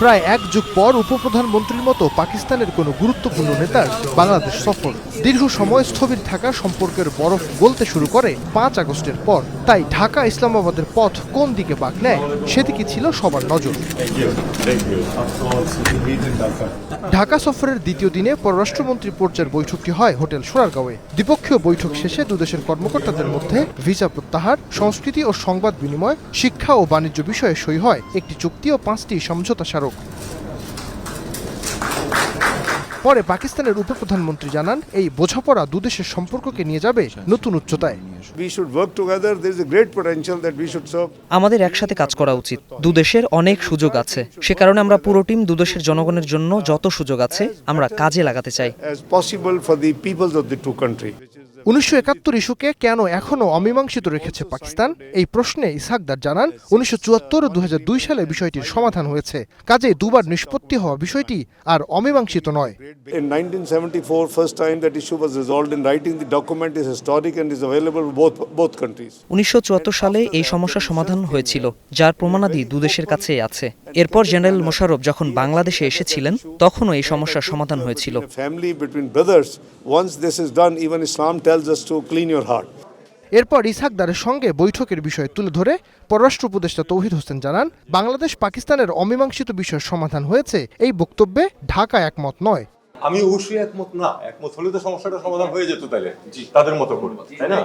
প্রায় এক যুগ পর উপপ্রধানমন্ত্রীর মতো পাকিস্তানের কোনো গুরুত্বপূর্ণ নেতার বাংলাদেশ সফর দীর্ঘ সময় স্থবির থাকা সম্পর্কের বরফ গলতে শুরু করে পাঁচ আগস্টের পর। তাই ঢাকা ইসলামাবাদের পথ কোন দিকে বাঁক নেয় সেদিকে ছিল সবার নজর। ঢাকা সফরের দ্বিতীয় দিনে পররাষ্ট্রমন্ত্রী পর্যায়ের বৈঠকটি হয় হোটেল সোনারগাঁওয়ে। দ্বিপক্ষীয় বৈঠক শেষে দুদেশের কর্মকর্তাদের মধ্যে ভিসা প্রত্যাহার সংস্কৃতি ও সংবাদ বিনিময় শিক্ষা ও বাণিজ্য বিষয়ে সই হয়। একটি চুক্তি ও পাঁচটি সমঝোতা স্মারক। পরে পাকিস্তানের উপপ্রধানমন্ত্রী জানান এই বোঝাপড়া দুদেশের সম্পর্ককে নিয়ে যাবে নতুন উচ্চতায়. আমাদের একসাথে কাজ করা উচিত। দুদেশের অনেক সুযোগ আছে। সে কারণে আমরা পুরো টিম দুদেশের জনগণের জন্য যত সুযোগ আছে আমরা কাজে লাগাতে চাই। উনিশশো একাত্তর ইস্যুকে কেন এখনও অমীমাংসিত রেখেছে পাকিস্তান? এই প্রশ্নে ইসাকদার জানান উনিশশো চুয়াত্তর ও দু হাজার দুই সালে বিষয়টির সমাধান হয়েছে। কাজে দুবার নিষ্পত্তি হওয়া বিষয়টি আর অমীমাংসিত নয়। উনিশশো চুয়াত্তর সালে এই সমস্যা সমাধান হয়েছিল যার প্রমাণাদি দুদেশের কাছে আছে। এরপর জেনারেল মোশারফ যখন বাংলাদেশে এসেছিলেন, তখনও এই সমস্যার সমাধান হয়েছিল. এরপর ইসাকদারের সঙ্গে বৈঠকের বিষয় তুলে ধরে পররাষ্ট্র উপদেষ্টা তৌহিদ হোসেন জানান বাংলাদেশ পাকিস্তানের অমীমাংসিত বিষয় সমাধান হয়েছে, এই বক্তব্যে ঢাকা একমত নয় আমি অবশ্যই একমত না একমত হলে তো সমস্যাটা সমাধান হয়ে যেত তাহলে তাদের মতো করে তাই না?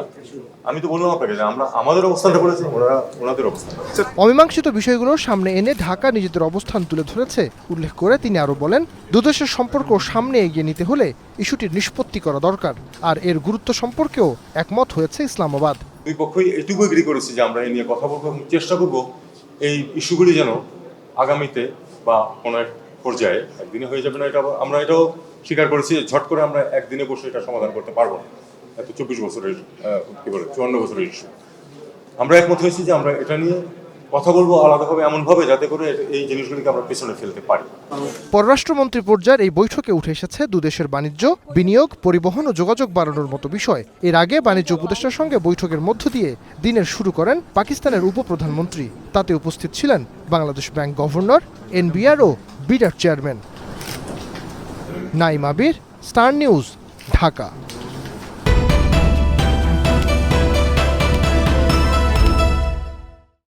আমি তো বললাম আপনাকে আমরা আমাদের অবস্থানটা করেছি ওনারা ওনাদের অবস্থান। অমীমাংসিত বিষয়গুলো সামনে এনে ঢাকা নিজেদের অবস্থান তুলে ধরেছে। উল্লেখ করে তিনি আরও বলেন দুদেশের সম্পর্ক সামনে এগিয়ে নিতে হলে ইস্যুটির নিষ্পত্তি করা দরকার। আর এর গুরুত্ব সম্পর্কেও একমত হয়েছে ইসলামাবাদ। দুই পক্ষই এটুকু এগ্রি করেছি যে আমরা এই নিয়ে কথা বলব চেষ্টা করব এই ইস্যুগুলি যেন আগামীতে বা কোনো এক পর্যায়ে একদিনে হয়ে যাবে না, এটা আমরা এটাও স্বীকার করেছি, ঝট করে আমরা একদিনে বসে এটা সমাধান করতে পারব না। এত চব্বিশ বছরের কি বলে, চুয়ান্ন বছরের ইস্যু আমরা একমত হয়েছি যে আমরা এটা নিয়ে কথা বলব আলাদাভাবে, এমনভাবে, যাতে করে এই জিনিসগুলিকে আমরা পেছনে ফেলতে পারি। পররাষ্ট্রমন্ত্রী পর্যায়ের এই বৈঠকে উঠে এসেছে দুদেশের বাণিজ্য, বিনিয়োগ, পরিবহন ও যোগাযোগ বাড়ানোর মতো বিষয়। এর আগে বাণিজ্য উপদেষ্টার সঙ্গে বৈঠকের মধ্য দিয়ে দিনের শুরু করেন পাকিস্তানের উপপ্রধানমন্ত্রী। তাতে উপস্থিত ছিলেন বাংলাদেশ ব্যাংক গভর্নর এনবিআর ও বিডার chairman. Naim Abir star news Dhaka.